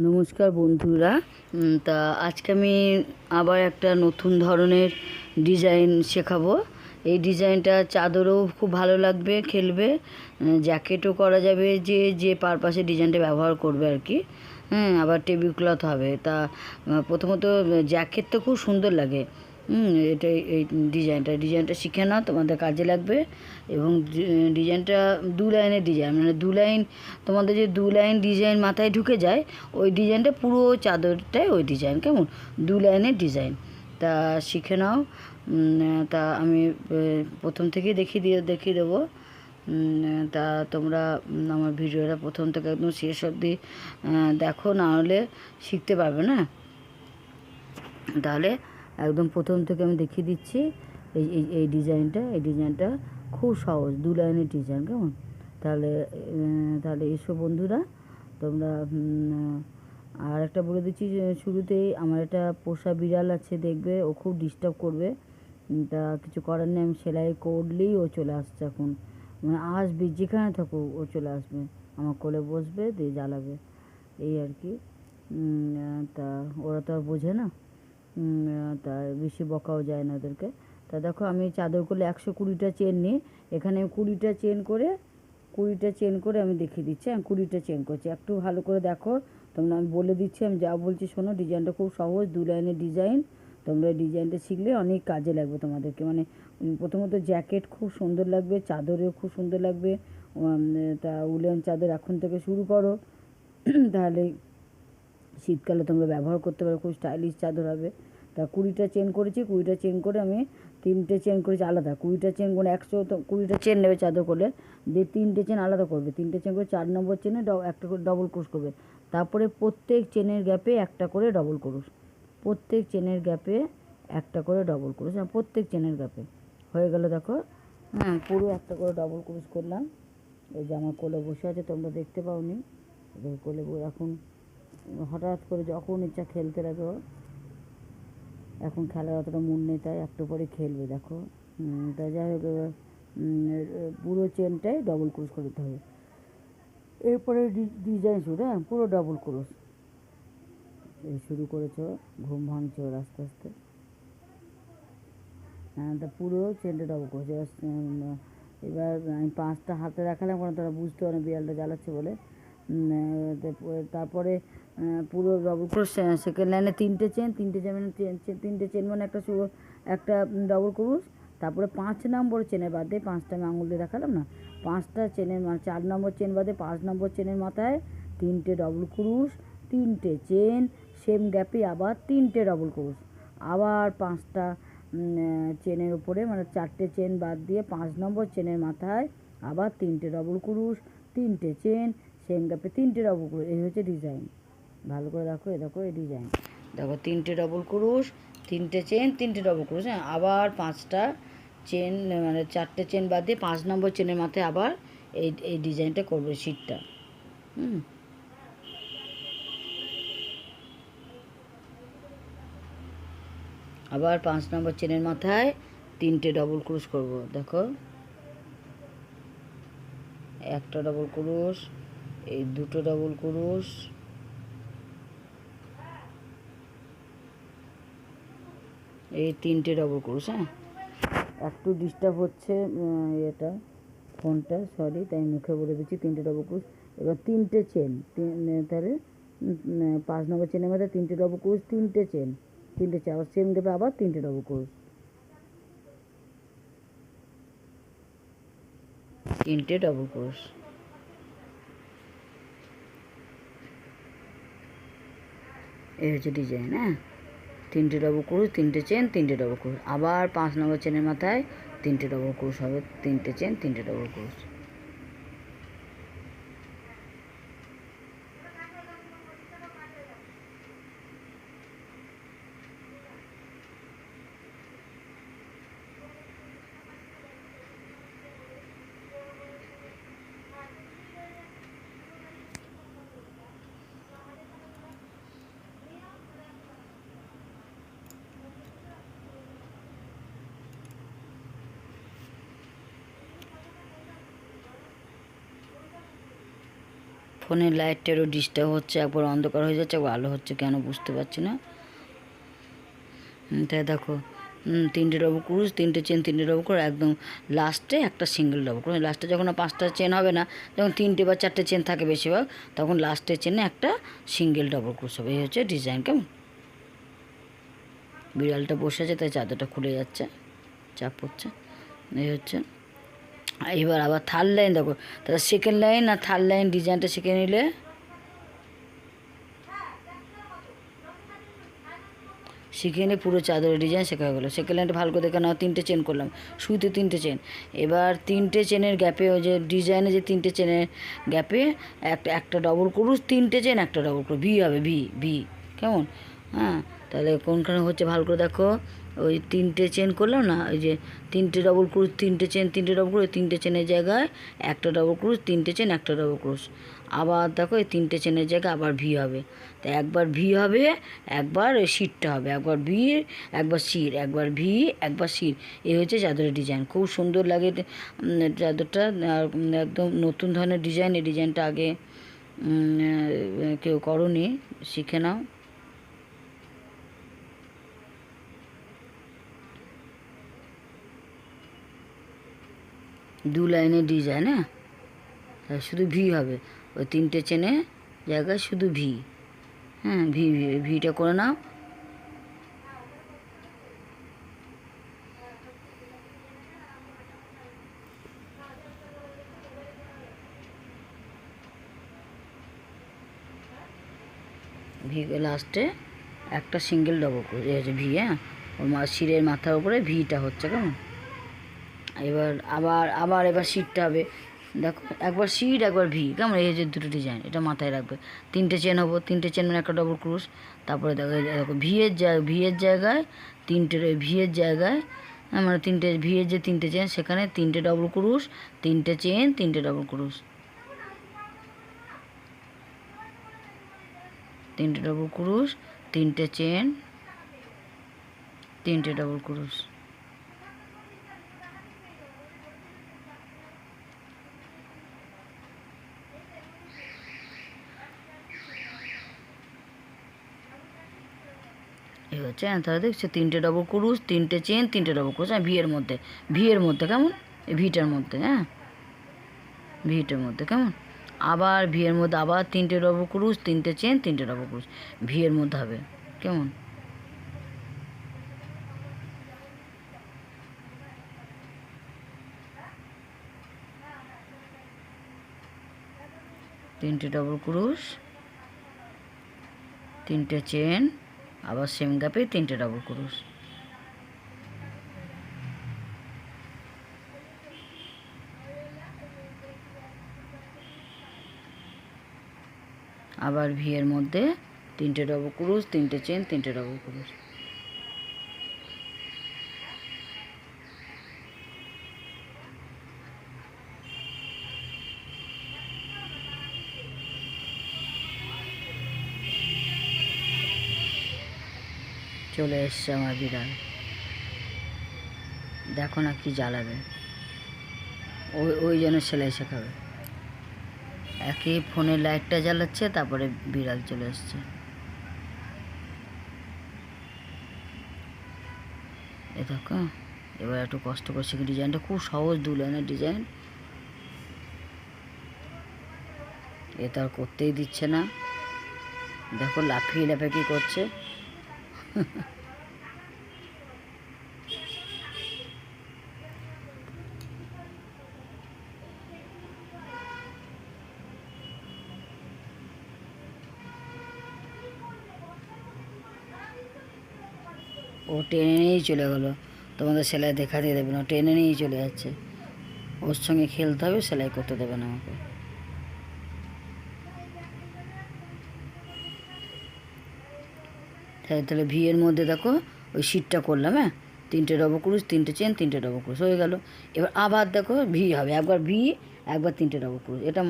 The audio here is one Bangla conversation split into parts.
নমস্কার বন্ধুরা। তা আজকে আমি আবার একটা নতুন ধরনের ডিজাইন শেখাবো। এই ডিজাইনটা চাদরও খুব ভালো লাগবে, খেলবে। জ্যাকেটও করা যাবে যে যে পারপাসে ডিজাইনটা ব্যবহার করবে আর কি। হ্যাঁ আবার টেবিল ক্লথ হবে। তা প্রথমত জ্যাকেট তো খুব সুন্দর লাগে। এটা এই ডিজাইনটা ডিজাইনটা শিখে নাও, তোমাদের কাজে লাগবে। এবং ডিজাইনটা দু লাইনের ডিজাইন মানে দু লাইন, তোমাদের যে দু লাইন ডিজাইন মাথায় ঢুকে যায়, ওই ডিজাইনটা পুরো চাদরটাই ওই ডিজাইন, কেমন? দু লাইনের ডিজাইন। তা শিখে নাও তা আমি প্রথম থেকেই দেখিয়ে দিয়ে, দেখিয়ে দেবো। তা তোমরা আমার ভিডিওটা প্রথম থেকে একদম শেষ অবধি দেখো, না হলে শিখতে পারবে না। তাহলে একদম প্রথম থেকে আমি দেখিয়ে দিচ্ছি এই এই ডিজাইনটা এই ডিজাইনটা খুব সহজ, দু লাইনের ডিজাইন, কেমন? তাহলে তাহলে এসো বন্ধুরা, তোমরা আর একটা বলে দিচ্ছি শুরুতেই আমার একটা পোষা বিড়াল আছে, দেখবে, ও খুব ডিস্টার্ব করবে। তা কিছু করার নেই, আমি সেলাই করলেই ও চলে আসছে এখন। মানে আসবে, যেখানে থাকুক ও চলে আসবে। আমার কোলে বসবে, দিয়ে জ্বালাবে। এই আর কি। তা ওরা তো আর বোঝে না। উম, আহ, তা বেশি বকাও যায় না ওদেরকে। তা দেখো আমি চাদর করলে একশো কুড়িটা চেন নিই। এখানে কুড়িটা চেন করে কুড়িটা চেন করে আমি দেখিয়ে দিচ্ছি। আমি কুড়িটা চেন করছি। একটু ভালো করে দেখো। তোমরা আমি বলে দিচ্ছি আমি যা বলছি শোনো। ডিজাইনটা খুব সহজ দু লাইনের ডিজাইন। তোমরা ডিজাইনটা শিখলে অনেক কাজে লাগবে তোমাদেরকে। মানে প্রথমত জ্যাকেট খুব সুন্দর লাগবে চাদরেও খুব সুন্দর লাগবে। তা উলেন চাদর এখন থেকে শুরু করো। তাহলে শীতকালে তোমরা ব্যবহার করতে পারো, খুব স্টাইলিশ চাদর হবে। তা কুড়িটা চেন করেছি, কুড়িটা চেন করে আমি তিনটে চেন করেছি আলাদা। কুড়িটা চেন করে একশো তো, কুড়িটা চেন নেবে চাদর করলে, দিয়ে তিনটে চেন আলাদা করবে। তিনটে চেন করে চার নম্বর চেনে একটা করে ডবল ক্রোশ করবে। তারপরে প্রত্যেক চেনের গ্যাপে একটা করে ডবল ক্রোশ প্রত্যেক চেনের গ্যাপে একটা করে ডবল ক্রোশ হ্যাঁ প্রত্যেক চেনের গ্যাপে হয়ে গেল দেখো। হ্যাঁ পুরো একটা করে ডবল ক্রোশ করলাম। এই যে আমার কোলে বসে আছে, তোমরা দেখতে পাওনি। কোলে এখন হঠাৎ করে যখন ইচ্ছা খেলতে লাগে। এখন খেলার অতটা মন নেই, তাই একটু পরে খেলবে, দেখো। তা যাই হোক পুরো চেনটাই ডবল ক্রোশ করে দিতে হবে। এরপরে ডিজাইন শুরু হ্যাঁ পুরো ডবল ক্রোশ এই শুরু করেছ, ঘুম ভাঙছে ওর আস্তে আস্তে। হ্যাঁ তা পুরো চেনটা ডবল ক্রোশ এবার এবার, আমি পাঁচটা হাতে রাখালাম কারণ তারা বুঝতে পারে বিড়ালটা জ্বালাচ্ছে বলে। তারপরে- পুরো ডবল ক্রোশ সেকেন্ড লাইনে তিনটে চেন তিনটে চেন মানে তিনটে চেন মানে একটা একটা ডবল ক্রোশ তারপরে পাঁচ নম্বর চেনের বাদে পাঁচটা আমি আঙুল দিয়ে দেখালাম না, পাঁচটা চেনের মানে চার নম্বর চেন বাদে পাঁচ নম্বর চেনের মাথায় তিনটে ডবল ক্রুশ তিনটে চেন সেম গ্যাপে আবার তিনটে ডবল ক্রুশ আবার পাঁচটা চেনের উপরে মানে চারটে চেন বাদ দিয়ে পাঁচ নম্বর চেনের মাথায় আবার তিনটে ডবল ক্রুশ তিনটে চেন সেম গ্যাপে তিনটে ডবল ক্রুশ এই হচ্ছে ডিজাইন ভালো করে দেখো এ দেখো, এই ডিজাইন দেখো, তিনটে ডবল ক্রুশ তিনটে চেন তিনটে ডবল ক্রুশ হ্যাঁ আবার পাঁচটা চেন মানে চারটে চেন বাদ দিয়ে পাঁচ নম্বর চেনের মাথায় আবার এই এই ডিজাইনটা করবে শীটটা হুম। আবার পাঁচ নম্বর চেনের মাথায় তিনটে ডবল ক্রুশ করব, দেখো। একটা ডবল ক্রুশ এই দুটো ডবল ক্রুশ এই তিনটে ডবল ক্রুশ হ্যাঁ? একটু ডিস্টার্ব হচ্ছে এটা ফোনটা সরি তাই মুখে বলে দিচ্ছি, তিনটে ডবল ক্রুশ এবার তিনটে চেন তাহলে পাঁচ নম্বর চেনের মধ্যে তিনটে ডবল ক্রুশ তিনটে চেন তিনটে চেন আবার চেন দেবে আবার তিনটে ডবল ক্রুশ তিনটে ডবল ক্রুশ এই হচ্ছে ডিজাইন হ্যাঁ? তিনটে ডবল ক্রুশ তিনটে চেন তিনটে ডবল ক্রুশ আবার পাঁচ নম্বর চেনের মাথায় তিনটে ডবল ক্রুশ হবে, তিনটে চেন তিনটে ডবল ক্রুশ ফোনের লাইটটারও ডিস্টার্ব হচ্ছে, একবার অন্ধকার হয়ে যাচ্ছে, একবার আলো হচ্ছে, কেন বুঝতে পারছি না। তাই দেখো তিনটে ডবল ক্রুজ তিনটে চেন তিনটে ডবল করে একদম লাস্টে একটা সিঙ্গেল ডবল ক্রুজ লাস্টে যখন পাঁচটা চেন হবে না, যখন তিনটে বা চারটে চেন থাকে বেশিরভাগ, তখন লাস্টের চেনে একটা সিঙ্গেল ডবল ক্রুজ হবে। এই হচ্ছে ডিজাইন কেমন? বিড়ালটা বসে আছে, তাই চাদরটা খুলে যাচ্ছে, চাপ পড়ছে। এই হচ্ছে এবার আবার থার্ড লাইন দেখো। তাহলে সেকেন্ড লাইন আর থার্ড লাইন ডিজাইনটা শিখে নিলে? শিখে নিয়ে পুরো চাদরের ডিজাইন শেখা হয়ে গেলো। সেকেন্ড লাইনটা ভালো করে দেখে নাও, তিনটে চেন করলাম। শুইতে তিনটে চেন এবার তিনটে চেনের গ্যাপে ওই যে ডিজাইনে যে তিনটে চেনের গ্যাপে একটা একটা ডবল ক্রুজ তিনটে চেন একটা ডবল ক্রুজ ভি হবে ভি ভি কেমন? হ্যাঁ তাহলে কোনখানে হচ্ছে ভালো করে দেখো? ওই তিনটে চেন করলাম না, ওই যে তিনটে ডবল ক্রুজ তিনটে চেন তিনটে ডবল ক্রুজ তিনটে চেনের জায়গায় একটা ডবল ক্রুজ তিনটে চেন একটা ডবল ক্রুজ আবার দেখো এই তিনটে চেনের জায়গায় আবার ভি হবে। তো একবার ভি হবে, একবার ওই শিরটা হবে। একবার ভি একবার শির একবার ভি একবার শির এই হচ্ছে চাদরের ডিজাইন খুব সুন্দর লাগে চাদরটা একদম নতুন ধরনের ডিজাইন এই ডিজাইনটা আগে কেউ করনি, শিখে নাও। দু লাইনের ডিজাইন হ্যাঁ? শুধু ভি হবে। ওই তিনটে চেনে জায়গায় শুধু ভি হ্যাঁ ভি ভিটা করে নাও। ভি লাস্টে একটা সিঙ্গেল ডবল ভি হ্যাঁ? ওর মা শিরের মাথার উপরে ভিটা হচ্ছে, কেমন? এবার আবার আবার এবার সিটটা হবে। দেখো, একবার সিট একবার ভি কেমন? এই যে দুটো ডিজাইন এটা মাথায় রাখবে। তিনটে চেন হব। তিনটে চেন মানে একটা ডবল ক্রুজ তারপরে দেখো দেখো ভিয়ের জায়গায় ভিয়ের জায়গায় তিনটে ভিয়ের জায়গায় মানে তিনটে ভিয়ের যে তিনটে চেন সেখানে তিনটে ডবল ক্রুজ তিনটে চেন তিনটে ডবল ক্রুজ তিনটে ডবল ক্রুজ তিনটে চেন তিনটে ডবল ক্রুজ হচ্ছে তাহলে দেখছ, তিনটে ডবল ক্রুজ তিনটে চেন তিনটে ডবল ক্রুজ হ্যাঁ ভিয়ের মধ্যে ভিয়ের মধ্যে কেমন? এই ভিটার মধ্যে হ্যাঁ? ভিটার মধ্যে কেমন? আবার ভিয়ের মধ্যে আবার তিনটে ডবল ক্রুজ তিনটে চেন তিনটে ডবল ক্রুজ ভিয়ের মধ্যে হবে, কেমন? তিনটে ডবল ক্রুজ তিনটে চেন আবার সেম গ্যাপে তিনটে ডাবল ক্রোশ আবার ভিয়ের মধ্যে তিনটে ডবল ক্রোশ তিনটে চেন তিনটে ডবল ক্রুশ চলে এসছে আমার বিড়াল। দেখো না কি জ্বালাবে। ওই ওই জন্য সেলাই শেখাবে একে ফোনের লাইটটা জ্বালাচ্ছে, তারপরে বিড়াল চলে এসছে। এ দেখো, এবার একটু কষ্ট করে শিখে ডিজাইনটা খুব সহজ দু লাইনের ডিজাইন এ তো আর করতেই দিচ্ছে না। দেখো লাফিয়ে লাফাকি করছে? ও টেনে নিয়েই চলে গেলো। তোমাদের সেলাই দেখাতে দেবে না টেনে নিয়েই চলে যাচ্ছে। ওর সঙ্গে খেলতে হবে, সেলাই করতে দেবে না আমাকে। তাহলে ভিয়ের মধ্যে দেখো ওই সিটটা করলাম হ্যাঁ? তিনটে ডবল ক্রুজ তিনটে চেন, তিনটে ডবল হয়ে গেল। এবার আবার দেখো ভি হবে, একবার ভি, একবার তিনটে ডবল ক্রুজ এটা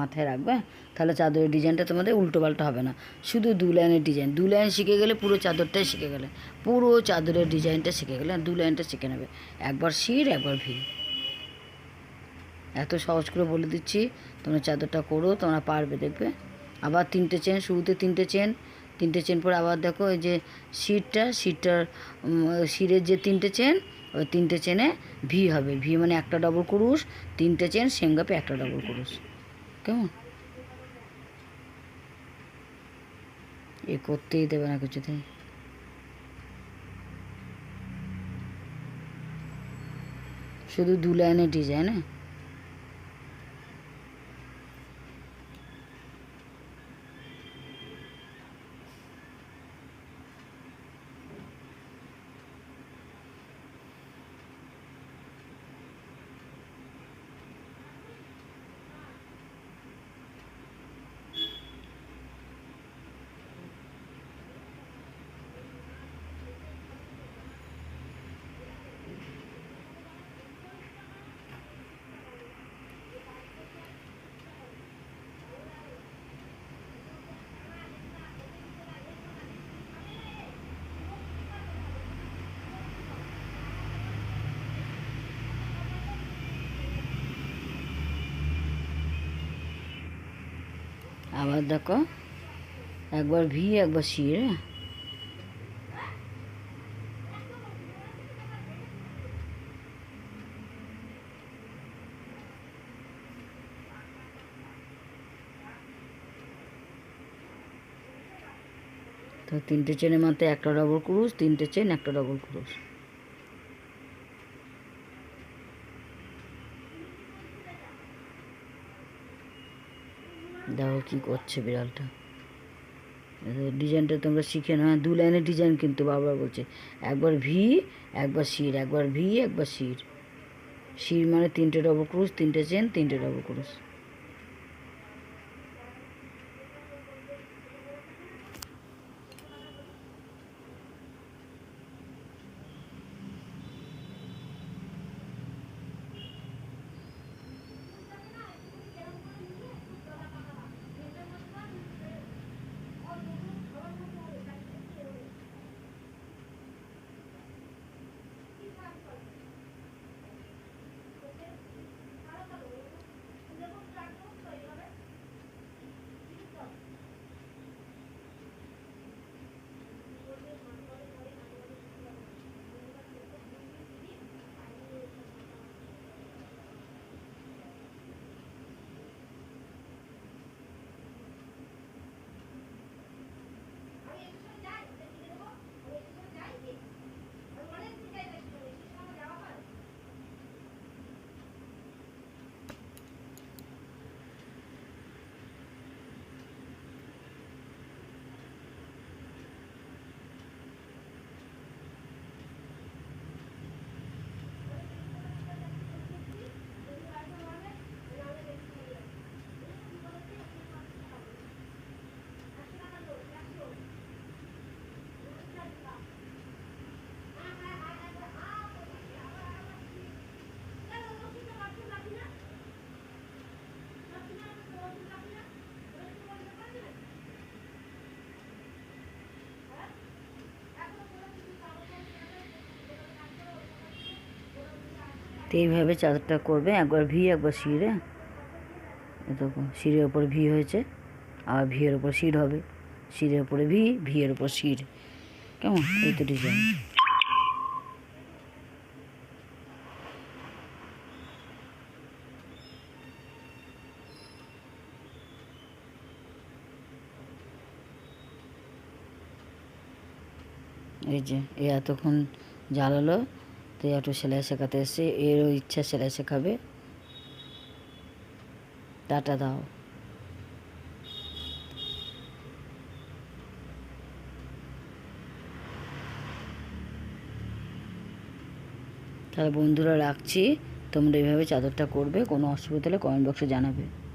মাথায় রাখবে হ্যাঁ? তাহলে চাদরের ডিজাইনটা তোমাদের উল্টো পাল্টা হবে না। শুধু দু লাইনের ডিজাইন, দু লাইন শিখে গেলে পুরো চাদরটাই শিখে গেলে, পুরো চাদরের ডিজাইনটা শিখে গেলে দু লাইনটা শিখে নেবে, একবার শির, একবার ভি। এত সহজ করে বলে দিচ্ছি, তোমরা চাদরটা করো, তোমরা পারবে, দেখবে? আবার তিনটে চেন, শুরুতে তিনটে চেন তিনটে চেন পরে আবার দেখো ওই যে শিরটা শিরটার শিরের যে তিনটে চেন ওই তিনটে চেনে ভি হবে। ভি মানে একটা ডবল ক্রুশ তিনটে চেন সেম গাপে একটা ডবল ক্রুশ কেমন? এ করতেই দেবে না কিছুতেই। শুধু দু লাইনের ডিজাইন হ্যাঁ আবার দেখো, একবার ভি, একবার হ্যাঁ তো তিনটে চেনের মাত্র একটা ডবল ক্রুশ তিনটে চেন একটা ডবল ক্রুশ দেখো কী করছে বিড়ালটা? ডিজাইনটা তোমরা শিখে না দু লাইনের ডিজাইন কিন্তু বারবার বলছে। একবার ভি, একবার শির, একবার ভি, একবার শির। শির মানে তিনটে ডবল ক্রুশ তিনটে চেন তিনটে ডবল ক্রুশ তো এইভাবে চাদরটা করবে, একবার ভি, একবার শিরে দেখো শিরের ওপর ভি হয়েছে আর ভিয়ের ওপর শির হবে, শিরের ওপরে ভি, ভিয়ের ওপর শির, কেমন? এই তো ডিজাইন এই যে, এ এতক্ষণ জ্বালালো তো একটু সেলাই শেখাতে এসছে। এরও ইচ্ছা সেলাই শেখাবে। টাটা দাও। তাহলে বন্ধুরা রাখছি। তোমরা এইভাবে চাদরটা করবে, কোনো অসুবিধা হলে কমেন্ট বক্সে জানাবে।